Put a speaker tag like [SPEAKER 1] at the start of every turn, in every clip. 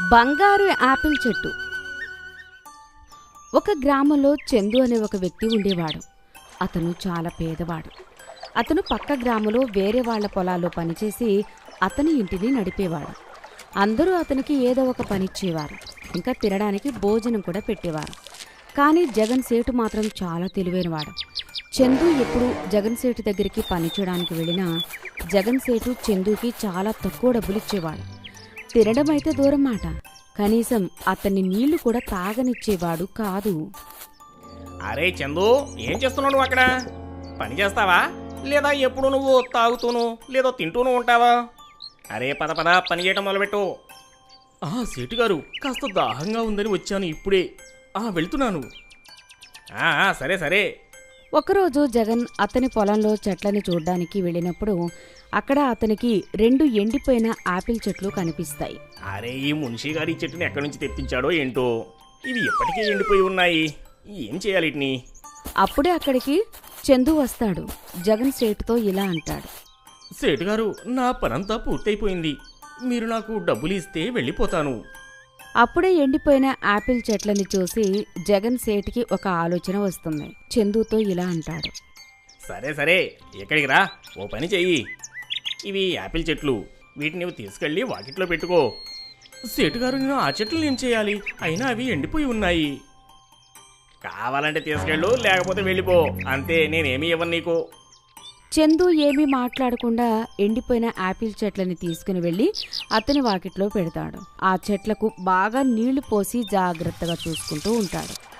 [SPEAKER 1] బంగారు యాపిల్ చెట్టు. ఒక గ్రామంలో చందు అనే ఒక వ్యక్తి ఉండేవాడు. అతను చాలా పేదవాడు. అతను పక్క గ్రామంలో వేరే వాళ్ళ పొలాల్లో పనిచేసి అతని ఇంటిని నడిపేవాడు. అందరూ అతనికి ఏదో ఒక పనిచ్చేవారు ఇంకా తినడానికి భోజనం కూడా పెట్టేవారు. కానీ జగన్ సేటు మాత్రం చాలా తెలివైనవాడు. చందు ఎప్పుడు జగన్ సేటు దగ్గరికి పని చేయడానికి వెళ్ళినా జగన్ సేటు చందుకి చాలా తక్కువ డబ్బులు ఇచ్చేవాడు. తినడం అయితే దూరం మాట కనీసం అతన్ని నీళ్ళు కూడా తాగనిచ్చేవాడు కాదు.
[SPEAKER 2] అరే చందు ఏం చేస్తున్నావు నువ్వు అక్కడ? పని చేస్తావా? లేదా ఎప్పుడు నువ్వు తాగుతూను లేదో తింటూను ఉంటావా? అరే పద పద పని చేయటం మొదలుపెట్టు. ఆ సేటు గారు కాస్త దాహంగా ఉందని వచ్చాను ఇప్పుడే. ఆ వెళ్తున్నాను. ఆ, ఆ, సరే సరే.
[SPEAKER 1] ఒకరోజు జగన్ అతని పొలంలో చెట్లని చూడ్డానికి వెళ్ళినప్పుడు అక్కడ అతనికి రెండు ఎండిపోయిన ఆపిల్ చెట్లు కనిపిస్తాయి.
[SPEAKER 2] అరే ఈ మున్షి గారి చెట్టుని ఎక్కడి నుంచి తెప్పించాడో ఏంటో? ఇవి ఎప్పటికే ఎండిపోయి ఉన్నాయి. ఏం చేయాలి వీటిని?
[SPEAKER 1] అప్పుడే అక్కడికి చందు వస్తాడు. జగన్ సేటుతో ఇలా అంటాడు.
[SPEAKER 2] సేటు గారు నా పనంతా పూర్తయిపోయింది. మీరు నాకు డబ్బులు ఇస్తే వెళ్ళిపోతాను.
[SPEAKER 1] అప్పుడే ఎండిపోయిన ఆపిల్ చెట్లని చూసి జగన్ సేటికి ఒక ఆలోచన వస్తుంది. చందుతో ఇలా అంటాడు.
[SPEAKER 2] సరే సరే ఇక్కడికి రా? ఓ పని చెయ్యి. ఇవి యాపిల్ చెట్లు. వీటిని నువ్వు తీసుకెళ్ళి వాకిట్లో పెట్టుకో. సేటు గారు నేను ఆ చెట్లు ఏం చేయాలి? అయినా అవి ఎండిపోయి ఉన్నాయి. కావాలంటే తీసుకెళ్ళు లేకపోతే వెళ్ళిపో. అంతే నేనేమి ఇవ్వను నీకు.
[SPEAKER 1] చందు ఏమీ మాట్లాడకుండా ఎండిపోయిన ఆపిల్ చెట్లని తీసుకుని వెళ్ళి అతని వాకిట్లో పెడతాడు. ఆ చెట్లకు బాగా నీళ్ళు పోసి జాగ్రత్తగా చూసుకుంటూ ఉంటాడు.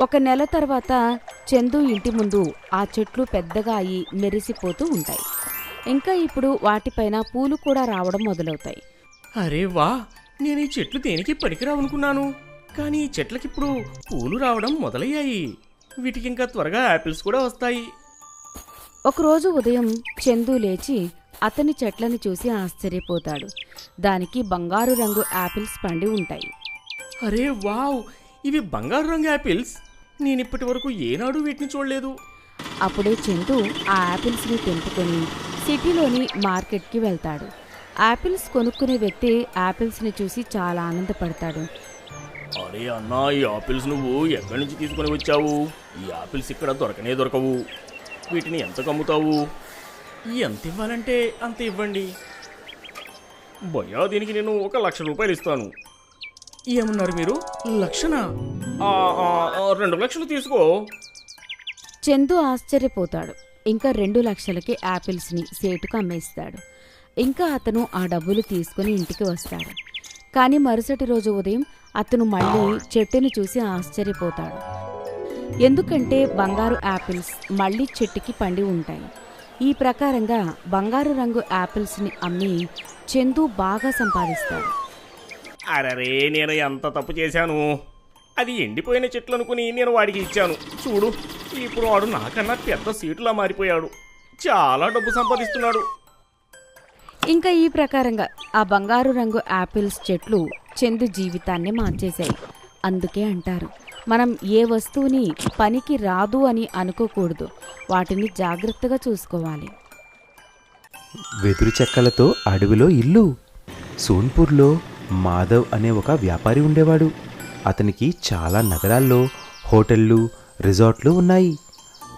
[SPEAKER 1] ఒక నెల తర్వాత చందు ఇంటి ముందు ఆ చెట్లు పెద్దగా అయి మెరిసిపోతూ ఉంటాయి. ఇంకా ఇప్పుడు వాటిపైన పూలు కూడా రావడం మొదలవుతాయి.
[SPEAKER 2] అరే వా నేను ఈ చెట్లు దేనికి పనికిరావనుకున్నాను? కానీ ఈ చెట్లకిప్పుడు పూలు రావడం మొదలయ్యాయి. వీటికి ఇంకా త్వరగా యాపిల్స్ కూడా వస్తాయి.
[SPEAKER 1] ఒకరోజు ఉదయం చందు లేచి అతని చెట్లను చూసి ఆశ్చర్యపోతాడు. దానికి బంగారు రంగు యాపిల్స్ పండి ఉంటాయి.
[SPEAKER 2] అరే వావ్ ఇవి బంగారు రంగు యాపిల్స్ నేను ఇప్పటి వరకు ఏనాడు వీటిని చూడలేదు.
[SPEAKER 1] అప్పుడే చందు ఆ యాపిల్స్ని తెంపుకొని సిటీలోని మార్కెట్కి వెళ్తాడు. యాపిల్స్ కొనుక్కునే వ్యక్తి యాపిల్స్ని చూసి చాలా ఆనందపడతాడు.
[SPEAKER 2] అరే అన్నా ఈ ఆపిల్స్ నువ్వు ఎక్కడి నుంచి తీసుకొని వచ్చావు? ఈ ఆపిల్స్ ఇక్కడ దొరకనే దొరకవు. వీటిని ఎంత కమ్ముతావు? ఎంత ఇవ్వాలంటే అంత ఇవ్వండి. భయ్యా దీనికి నేను ఒక లక్ష రూపాయలు ఇస్తాను. ఏమన్నారు మీరు? ఆ, రెండు లక్షలు తీసుకో.
[SPEAKER 1] చందు ఆశ్చర్యపోతాడు. ఇంకా రెండు లక్షలకి యాపిల్స్ని సేటుకు అమ్మేస్తాడు. ఇంకా అతను ఆ డబ్బులు తీసుకుని ఇంటికి వస్తాడు. కానీ మరుసటి రోజు ఉదయం అతను మళ్ళీ చెట్టుని చూసి ఆశ్చర్యపోతాడు. ఎందుకంటే బంగారు యాపిల్స్ మళ్ళీ చెట్టుకి పండి ఉంటాయి. ఈ ప్రకారంగా బంగారు రంగు యాపిల్స్ని అమ్మి చందు బాగా సంపాదిస్తాడు.
[SPEAKER 2] అరరే నేను ఎంత తప్పు చేశాను? అది ఎండిపోయిన చెట్లు అనుకుని నేను వాడికి ఇచ్చాను. చూడు. ఇప్పుడు వాడు నాకన్నా పెద్ద సీటులా మారిపోయాడు. చాలా డబ్బు సంపాదిస్తున్నాడు.
[SPEAKER 1] ఇంకా ఈ ప్రకారంగా ఆ బంగారు రంగు యాపిల్స్ చెట్లు చందు జీవితాన్ని మార్చేశాయి. అందుకే అంటారు మనం ఏ వస్తువుని పనికి రాదు అని అనుకోకూడదు. వాటిని జాగ్రత్తగా చూసుకోవాలి.
[SPEAKER 3] వెదురు చెక్కలతో అడవిలో ఇల్లు. సోన్పూర్లో మాధవ్ అనే ఒక వ్యాపారి ఉండేవాడు. అతనికి చాలా నగరాల్లో హోటళ్ళు రిసార్ట్లు ఉన్నాయి.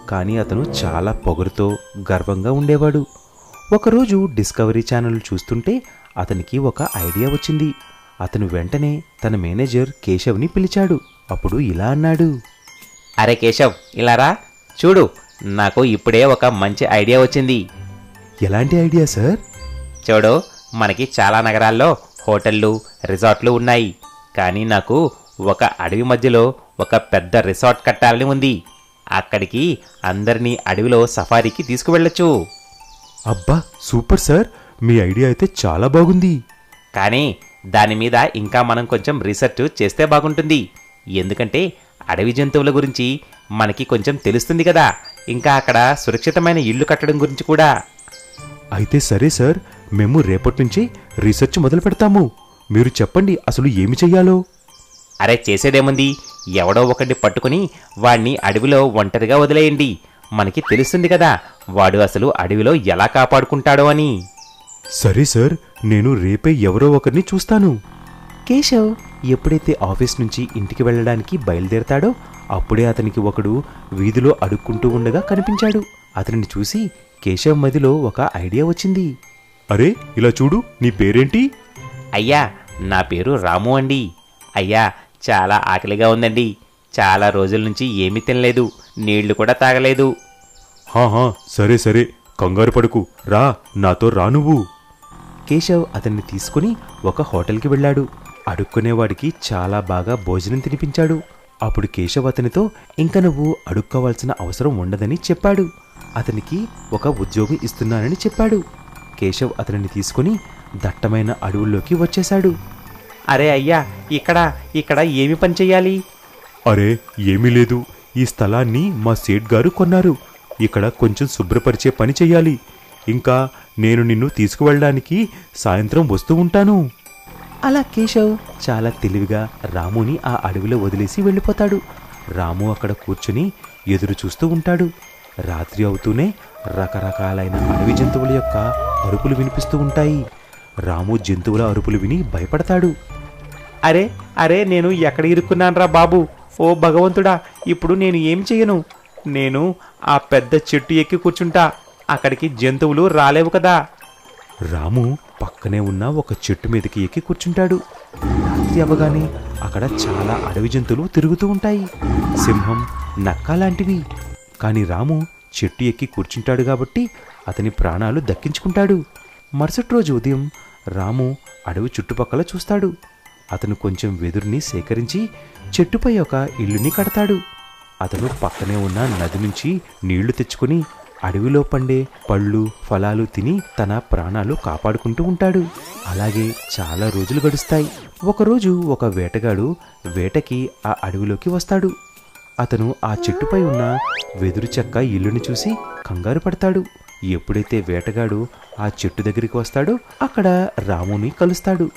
[SPEAKER 3] కానీ అతను చాలా పొగరుతో గర్వంగా ఉండేవాడు. ఒకరోజు డిస్కవరీ ఛానల్ చూస్తుంటే అతనికి ఒక ఐడియా వచ్చింది. అతను వెంటనే తన మేనేజర్ కేశవ్ని పిలిచాడు. అప్పుడు ఇలా అన్నాడు.
[SPEAKER 4] అరే కేశవ్ ఇలా రా. చూడు నాకు ఇప్పుడే ఒక మంచి ఐడియా వచ్చింది.
[SPEAKER 3] ఎలాంటి ఐడియా సార్?
[SPEAKER 4] చూడు మనకి చాలా నగరాల్లో హోటళ్ళు రిసార్ట్లు ఉన్నాయి. కానీ నాకు ఒక అడవి మధ్యలో ఒక పెద్ద రిసార్ట్ కట్టాలని ఉంది. అక్కడికి అందరినీ అడవిలో సఫారీకి తీసుకువెళ్ళొచ్చు.
[SPEAKER 3] అబ్బా సూపర్ సార్. మీ ఐడియా అయితే చాలా బాగుంది.
[SPEAKER 4] కానీ దాని మీద ఇంకా మనం కొంచెం రీసెర్చ్ చేస్తే బాగుంటుంది. ఎందుకంటే అడవి జంతువుల గురించి మనకి కొంచెం తెలుస్తుంది కదా. ఇంకా అక్కడ సురక్షితమైన ఇల్లు కట్టడం గురించి కూడా.
[SPEAKER 3] అయితే సరే సార్. మేము రేపటి నుంచి రీసెర్చ్ మొదలు పెడతాము. మీరు చెప్పండి అసలు ఏమి చెయ్యాలో.
[SPEAKER 4] అరే చేసేదేముంది? ఎవడో ఒకటి పట్టుకుని వాణ్ణి అడవిలో ఒంటరిగా వదిలేయండి. మనకి తెలుస్తుంది కదా వాడు అసలు అడవిలో ఎలా కాపాడుకుంటాడో అని.
[SPEAKER 3] సరే సార్ నేను రేపే ఎవరో ఒకరిని చూస్తాను. కేశవ్ ఎప్పుడైతే ఆఫీస్ నుంచి ఇంటికి వెళ్ళడానికి బయలుదేరతాడో అప్పుడే అతనికి ఒకడు వీధిలో అడుక్కుంటూ ఉండగా కనిపించాడు. అతనిని చూసి కేశవ్ మదిలో ఒక ఐడియా వచ్చింది.
[SPEAKER 5] అరే ఇలా చూడు నీ పేరేంటి?
[SPEAKER 4] అయ్యా నా పేరు రాము అండి. అయ్యా చాలా ఆకలిగా ఉందండి. చాలా రోజుల నుంచి ఏమీ తినలేదు. నీళ్ళు కూడా తాగలేదు.
[SPEAKER 5] హాహా సరే సరే. కంగారు పడుకు. రా నాతో రా నువ్వు.
[SPEAKER 3] కేశవ్ అతన్ని తీసుకుని ఒక హోటల్కి వెళ్ళాడు. అడుక్కునేవాడికి చాలా బాగా భోజనం తినిపించాడు. అప్పుడు కేశవ్ అతనితో ఇంక నువ్వు అడుక్కోవాల్సిన అవసరం ఉండదని చెప్పాడు. అతనికి ఒక ఉద్యోగం ఇస్తున్నానని చెప్పాడు. కేశవ్ అతనిని తీసుకుని దట్టమైన అడవుల్లోకి వచ్చేశాడు.
[SPEAKER 4] అరే అయ్యా ఇక్కడ ఇక్కడ ఏమి పని చెయ్యాలి?
[SPEAKER 5] అరే ఏమీ లేదు. ఈ స్థలాన్ని మా సేట్ గారు కొన్నారు. ఇక్కడ కొంచెం శుభ్రపరిచే పని చెయ్యాలి. ఇంకా నేను నిన్ను తీసుకువెళ్ళడానికి సాయంత్రం వస్తూ ఉంటాను.
[SPEAKER 3] అలా కేశవ్? చాలా తెలివిగా రాముని ఆ అడవిలో వదిలేసి వెళ్ళిపోతాడు. రాము అక్కడ కూర్చుని ఎదురు చూస్తూ ఉంటాడు. రాత్రి అవుతూనే రకరకాలైన అడవి జంతువుల యొక్క అరుపులు వినిపిస్తూ ఉంటాయి. రాము జంతువుల అరుపులు విని భయపడతాడు.
[SPEAKER 4] అరే అరే నేను ఎక్కడ ఇరుక్కున్నానరా బాబు? ఓ భగవంతుడా ఇప్పుడు నేను ఏం చేయను? నేను ఆ పెద్ద చెట్టు ఎక్కి కూర్చుంటా. అక్కడికి జంతువులు రాలేవు కదా.
[SPEAKER 3] రాము పక్కనే ఉన్న ఒక చెట్టు మీదకి ఎక్కి కూర్చుంటాడు. రాత్రి అవ్వగానే అక్కడ చాలా అడవి జంతువులు తిరుగుతూ ఉంటాయి. సింహం నక్క లాంటివి. కానీ రాము చెట్టు ఎక్కి కూర్చుంటాడు కాబట్టి అతని ప్రాణాలు దక్కించుకుంటాడు. మరుసటి రోజు ఉదయం రాము అడవి చుట్టుపక్కల చూస్తాడు. అతను కొంచెం వెదురుని సేకరించి చెట్టుపై ఒక ఇల్లుని కడతాడు. అతను పక్కనే ఉన్న నది నుంచి నీళ్ళు తెచ్చుకుని అడవిలో పండే పళ్ళు ఫలాలు తిని తన ప్రాణాలు కాపాడుకుంటూ ఉంటాడు. అలాగే చాలా రోజులు గడుస్తాయి. ఒకరోజు ఒక వేటగాడు వేటకి ఆ అడవిలోకి వస్తాడు. అతను ఆ చెట్టుపై ఉన్న వెదురు చెక్క ఇల్లుని చూసి కంగారు పడతాడు. ఎప్పుడైతే వేటగాడు ఆ చెట్టు దగ్గరికి వస్తాడో అక్కడ రాముని కలుస్తాడు.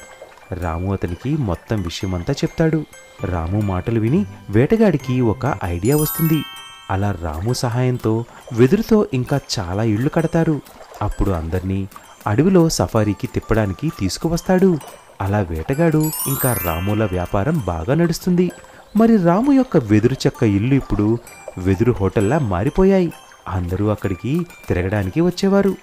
[SPEAKER 3] రాము అతనికి మొత్తం విషయమంతా చెప్తాడు. రాము మాటలు విని వేటగాడికి ఒక ఐడియా వస్తుంది. అలా రాము సహాయంతో వెదురుతో ఇంకా చాలా ఇళ్ళు కడతారు. అప్పుడు అందర్నీ అడవిలో సఫారీకి తిప్పడానికి తీసుకువస్తాడు. అలా వేటగాడు ఇంకా రాముల వ్యాపారం బాగా నడుస్తుంది. మరి రాము యొక్క వెదురు చెక్క ఇల్లు ఇప్పుడు వెదురు హోటల్లా మారిపోయాయి. అందరూ అక్కడికి తిరగడానికి వచ్చేవారు.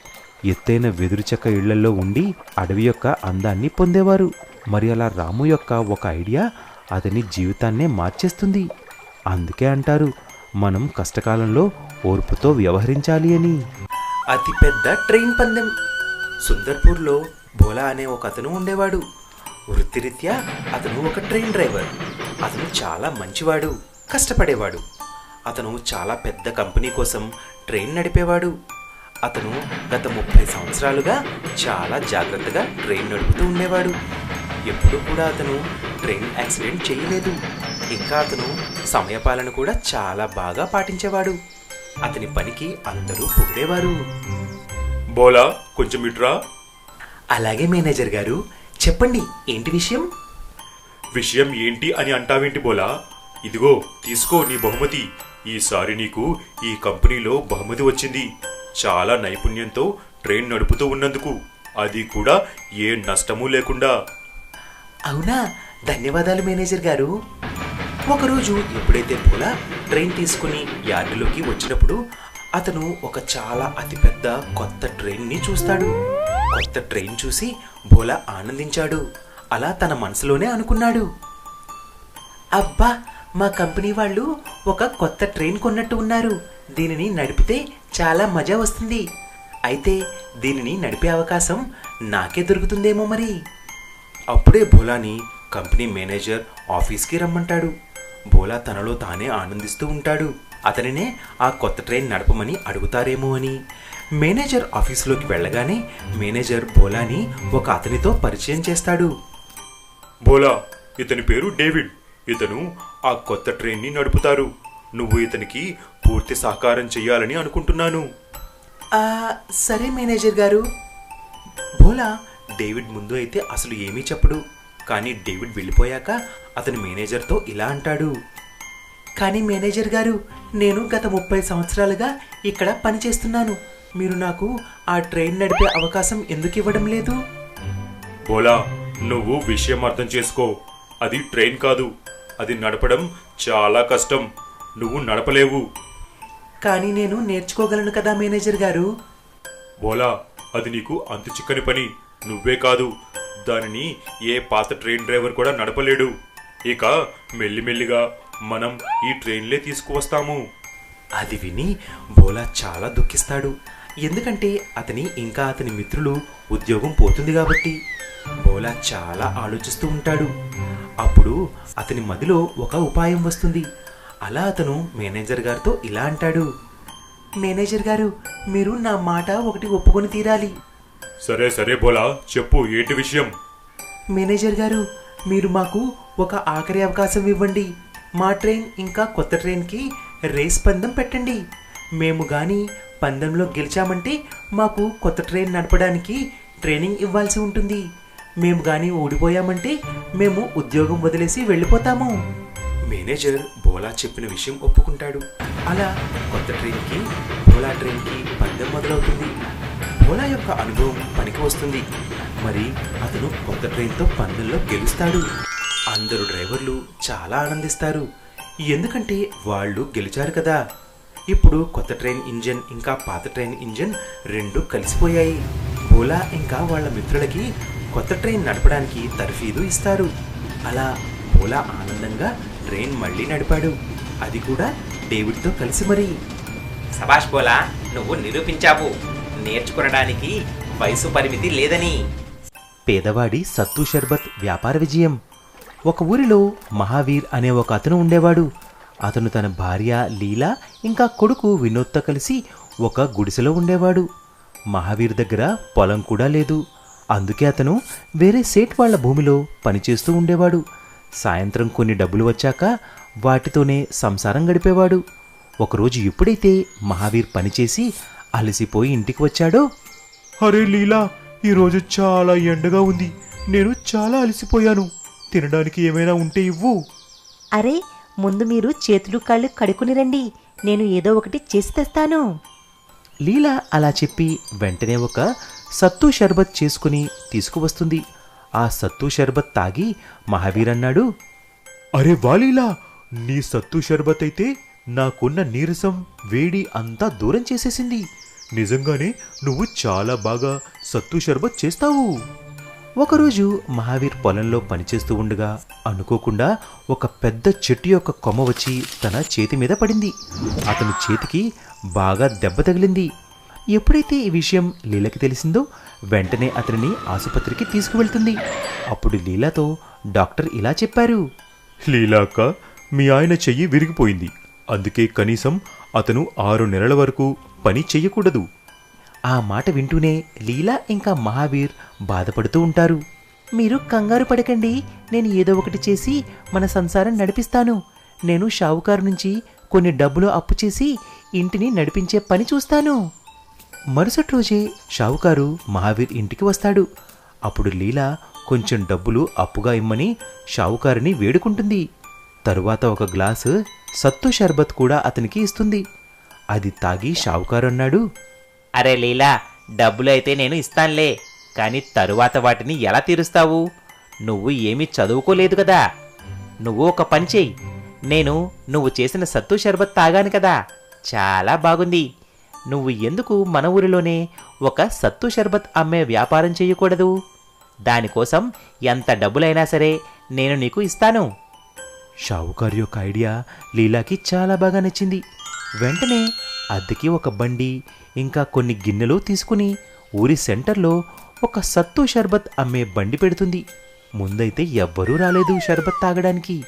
[SPEAKER 3] ఎత్తైన వెదురు చెక్క ఇళ్ళలో ఉండి అడవి యొక్క అందాన్ని పొందేవారు. మరి అలా రాము యొక్క ఒక ఐడియా అతని జీవితాన్నే మార్చేస్తుంది. అందుకే అంటారు మనం కష్టకాలంలో ఓర్పుతో వ్యవహరించాలి అని.
[SPEAKER 6] అతిపెద్ద ట్రైన్ పందెం. సుందర్పూర్లో భోలా అనే ఒక అతను ఉండేవాడు. వృత్తిరీత్యా అతను ఒక ట్రైన్ డ్రైవర్. అతను చాలా మంచివాడు కష్టపడేవాడు. అతను చాలా పెద్ద కంపెనీ కోసం ట్రైన్ నడిపేవాడు. అతను గత ముప్పై సంవత్సరాలుగా చాలా జాగ్రత్తగా ట్రైన్ నడుపుతూ ఉండేవాడు. ఎప్పుడూ కూడా అతను ట్రైన్ యాక్సిడెంట్ చేయలేదు. ఇంకా అతను సమయపాలన కూడా చాలా బాగా పాటించేవాడు. అతని పనికి అందరూ పొగిడేవారు.
[SPEAKER 5] బోలా కొంచెం ఇట్రా.
[SPEAKER 6] అలాగే మేనేజర్ గారు చెప్పండి ఏంటి విషయం?
[SPEAKER 5] విషయం ఏంటి అని అంటావేంటి బోలా? ఇదిగో తీసుకో నీ బహుమతి. ఈసారి నీకు ఈ కంపెనీలో బహుమతి వచ్చింది. చాలా నైపుణ్యంతో ట్రైన్ నడుపుతూ ఉన్నందుకు. అది కూడా ఏ నష్టమూ లేకుండా.
[SPEAKER 6] అవునా? ధన్యవాదాలు మేనేజర్ గారు. ఒకరోజు ఎప్పుడైతే పోలా ట్రైన్ తీసుకుని యార్డులోకి వచ్చినప్పుడు అతను ఒక చాలా అతిపెద్ద కొత్త ట్రైన్ని చూస్తాడు. కొత్త ట్రైన్ చూసి భోలా ఆనందించాడు. అలా తన మనసులోనే అనుకున్నాడు. అబ్బా! మా కంపెనీ వాళ్ళు ఒక కొత్త ట్రైన్ కొన్నట్టు ఉన్నారు. దీనిని నడిపితే చాలా మజా వస్తుంది. అయితే దీనిని నడిపే అవకాశం నాకే దొరుకుతుందేమో మరి? అప్పుడే భోలాని కంపెనీ మేనేజర్ ఆఫీస్కి రమ్మంటాడు. భోలా తనలో తానే ఆనందిస్తూ ఉంటాడు. అతనినే ఆ కొత్త ట్రైన్ నడపమని అడుగుతారేమో అని. మేనేజర్ ఆఫీసులోకి వెళ్ళగానే మేనేజర్ భోలాని ఒక అతనితో పరిచయం చేస్తాడు.
[SPEAKER 5] బోలా ఇతని పేరు డేవిడ్. ఇతను ఆ కొత్త ట్రైన్ని నడుపుతారు. నువ్వు ఇతనికి పూర్తి సహకారం చెయ్యాలని అనుకుంటున్నాను.
[SPEAKER 6] సరే మేనేజర్ గారు. భోలా డేవిడ్ ముందు అయితే అసలు ఏమీ చెప్పడు. కానీ డేవిడ్ వెళ్ళిపోయాక అతని మేనేజర్తో ఇలా అంటాడు. కానీ మేనేజర్ గారు నేను గత ముప్పై సంవత్సరాలుగా ఇక్కడ పనిచేస్తున్నాను. మీరు నాకు ఆ ట్రైన్ నడిపే అవకాశం ఎందుకు ఇవ్వడం లేదు?
[SPEAKER 5] బోలా నువ్వు విషయం అర్థం చేసుకో. అది ట్రైన్ కాదు. అది నడపడం చాలా కష్టం. నువ్వు నడపలేవు.
[SPEAKER 6] కానీ నేను నేర్చుకోగలను కదా మేనేజర్ గారు.
[SPEAKER 5] బోలా అది నీకు అంతు చిక్కని పని. నువ్వే కాదు దానిని ఏ పాత ట్రైన్ డ్రైవర్ కూడా నడపలేడు. ఇక మెల్లిమెల్లిగా మనం ఈ ట్రైన్లే తీసుకువస్తాము.
[SPEAKER 6] అది విని బోలా చాలా దుఃఖిస్తాడు. ఎందుకంటే అతని ఇంకా అతని మిత్రులు ఉద్యోగం పోతుంది కాబట్టి. బోలా చాలా ఆలోచిస్తూ ఉంటాడు. అప్పుడు అతని మదిలో ఒక ఉపాయం వస్తుంది. అలా అతను మేనేజర్ గారితో ఇలా అంటాడు. మేనేజర్ గారు మీరు నా మాట ఒకటి ఒప్పుకొని తీరాలి.
[SPEAKER 5] సరే సరే బోలా చెప్పు ఏంటి విషయం?
[SPEAKER 6] మేనేజర్ గారు మీరు మాకు ఒక ఆఖరి అవకాశం ఇవ్వండి. మా ట్రైన్ ఇంకా కొత్త ట్రైన్కి రేస్ పందెం పెట్టండి. మేము గాని పందెంలో గెలిచామంటే మాకు కొత్త ట్రైన్ నడపడానికి ట్రైనింగ్ ఇవ్వాల్సి ఉంటుంది. మేము కానీ ఓడిపోయామంటే మేము ఉద్యోగం వదిలేసి వెళ్ళిపోతాము. మేనేజర్ బోలా చెప్పిన విషయం ఒప్పుకుంటాడు. అలా కొత్త ట్రైన్కి బోలా ట్రైన్కి పందెం మొదలవుతుంది. బోలా యొక్క అనుభవం పనికి వస్తుంది. మరి అతను కొత్త ట్రైన్తో పందెంలో గెలుస్తాడు. అందరు డ్రైవర్లు చాలా ఆనందిస్తారు. ఎందుకంటే వాళ్ళు గెలిచారు కదా. ఇప్పుడు కొత్త ట్రైన్ ఇంజన్ ఇంకా పాత ట్రైన్ ఇంజన్ రెండు కలిసిపోయాయి. బోలా ఇంకా వాళ్ళ మిత్రులకి కొత్త ట్రైన్ నడపడానికి తర్ఫీదు ఇస్తారు. అలా బోలా ఆనందంగా ట్రైన్ మళ్ళీ నడిపాడు. అది కూడా డేవిడ్తో కలిసి మరి.
[SPEAKER 4] సభాష్ బోలా నువ్వు నిరూపించావు. నేర్చుకునడానికి వయసు పరిమితి లేదని.
[SPEAKER 3] పేదవాడి సత్తు షర్బత్ వ్యాపార విజయం. ఒక ఊరిలో మహావీర్ అనే ఒక అతను ఉండేవాడు. అతను తన భార్య లీలా ఇంకా కొడుకు వినోద్తో కలిసి ఒక గుడిసెలో ఉండేవాడు. మహావీర్ దగ్గర పొలం కూడా లేదు. అందుకే అతను వేరే సేట్ వాళ్ళ భూమిలో పనిచేస్తూ ఉండేవాడు. సాయంత్రం కొన్ని డబ్బులు వచ్చాక వాటితోనే సంసారం గడిపేవాడు. ఒకరోజు ఎప్పుడైతే మహావీర్ పనిచేసి అలసిపోయి ఇంటికి వచ్చాడో
[SPEAKER 5] అరే లీలా ఈరోజు చాలా ఎండగా ఉంది. నేను చాలా అలసిపోయాను. తినడానికి ఏమైనా ఉంటే ఇవ్వు.
[SPEAKER 7] అరే ముందు మీరు చేతులు కాళ్ళు కడుక్కుని రండి. నేను ఏదో ఒకటి చేసి తెస్తాను.
[SPEAKER 3] లీలా అలా చెప్పి వెంటనే ఒక సత్తు షర్బత్ చేసుకుని తీసుకువస్తుంది. ఆ సత్తు షర్బత్ తాగి మహావీర్ అన్నాడు
[SPEAKER 5] అరే వాలీలా నీ సత్తు షర్బత్ అయితే నాకున్న నీరసం వేడి అంతా దూరం చేసేసింది. నిజంగానే నువ్వు చాలా బాగా సత్తు షర్బత్ చేస్తావు.
[SPEAKER 3] ఒకరోజు మహావీర్ పొలంలో పనిచేస్తూ ఉండగా అనుకోకుండా ఒక పెద్ద చెట్టు యొక్క కొమ్మ వచ్చి తన చేతి మీద పడింది. అతని చేతికి బాగా దెబ్బ తగిలింది. ఎప్పుడైతే ఈ విషయం లీలకి తెలిసిందో వెంటనే అతనిని ఆసుపత్రికి తీసుకువెళ్తుంది. అప్పుడు లీలాతో డాక్టర్ ఇలా చెప్పారు.
[SPEAKER 5] లీలాక్క మీ ఆయన చెయ్యి విరిగిపోయింది. అందుకే కనీసం అతను ఆరు నెలల వరకు పని చెయ్యకూడదు.
[SPEAKER 3] ఆ మాట వింటూనే లీలా ఇంకా మహావీర్ బాధపడుతూ ఉంటారు.
[SPEAKER 7] మీరు కంగారు పడకండి నేను ఏదో ఒకటి చేసి మన సంసారం నడిపిస్తాను. నేను షావుకారు నుంచి కొన్ని డబ్బులు అప్పు చేసి ఇంటిని నడిపించే పని చూస్తాను.
[SPEAKER 3] మరుసటి రోజే షావుకారు మహావీర్ ఇంటికి వస్తాడు. అప్పుడు లీలా కొంచెం డబ్బులు అప్పుగా ఇమ్మని షావుకారుని వేడుకుంటుంది. తరువాత ఒక గ్లాసు సత్తు షర్బత్ కూడా అతనికి ఇస్తుంది. అది తాగి షావుకారు అన్నాడు.
[SPEAKER 4] అరే లీలా డబ్బులు అయితే నేను ఇస్తానులే కానీ తరువాత వాటిని ఎలా తీరుస్తావు? నువ్వు ఏమీ చదువుకోలేదు కదా. నువ్వు ఒక పని చెయ్యి నేను నువ్వు చేసిన సత్తు షర్బత్ తాగాను కదా. చాలా బాగుంది. నువ్వు ఎందుకు మన ఊరిలోనే ఒక సత్తు షర్బత్ అమ్మే వ్యాపారం చేయకూడదు? దానికోసం ఎంత డబ్బులైనా సరే నేను నీకు ఇస్తాను.
[SPEAKER 3] షావుకారు యొక్క ఐడియా లీలాకి చాలా బాగా నచ్చింది. వెంటనే అద్దెకి ఒక బండి ఇంకా కొన్ని గిన్నెలు తీసుకుని ఊరి సెంటర్లో ఒక సత్తు షర్బత్ అమ్మే బండి పెడుతుంది. ముందైతే ఎవ్వరూ రాలేదు షర్బత్ తాగడానికి.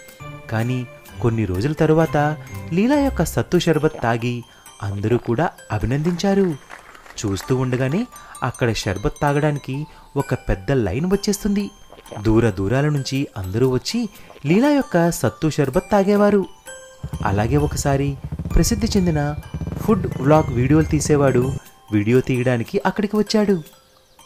[SPEAKER 3] కానీ కొన్ని రోజుల తరువాత లీలా యొక్క సత్తు షర్బత్ తాగి అందరూ కూడా అభినందించారు. చూస్తూ ఉండగానే అక్కడ షర్బత్ తాగడానికి ఒక పెద్ద లైన్ వచ్చేస్తుంది. దూర దూరాల నుంచి అందరూ వచ్చి లీలా యొక్క సత్తు షర్బత్ తాగేవారు. అలాగే ఒకసారి ప్రసిద్ధి చెందిన ఫుడ్ వ్లాగ్ వీడియోలు తీసేవాడు. వీడియో తీయడానికి అక్కడికి వచ్చాడు.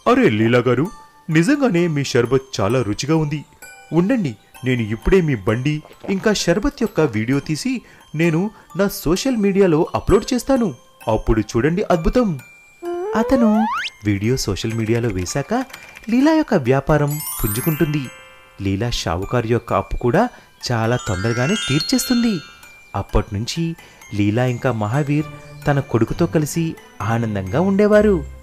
[SPEAKER 5] అరే లీలా గారు నిజంగానే మీ షర్బత్ చాలా రుచిగా ఉంది. ఉండండి నేను ఇప్పుడే మీ బండి ఇంకా షర్బత్ యొక్క వీడియో తీసి నేను నా సోషల్ మీడియాలో అప్లోడ్ చేస్తాను. అప్పుడు చూడండి అద్భుతం.
[SPEAKER 3] అతను వీడియో సోషల్ మీడియాలో వేశాక లీలా యొక్క వ్యాపారం పుంజుకుంటుంది. లీలా షావుకారు యొక్క అప్పు కూడా చాలా తొందరగానే తీర్చేస్తుంది. అప్పటి నుంచి లీలా ఇంకా మహావీర్ తన కొడుకుతో కలిసి ఆనందంగా ఉండేవారు.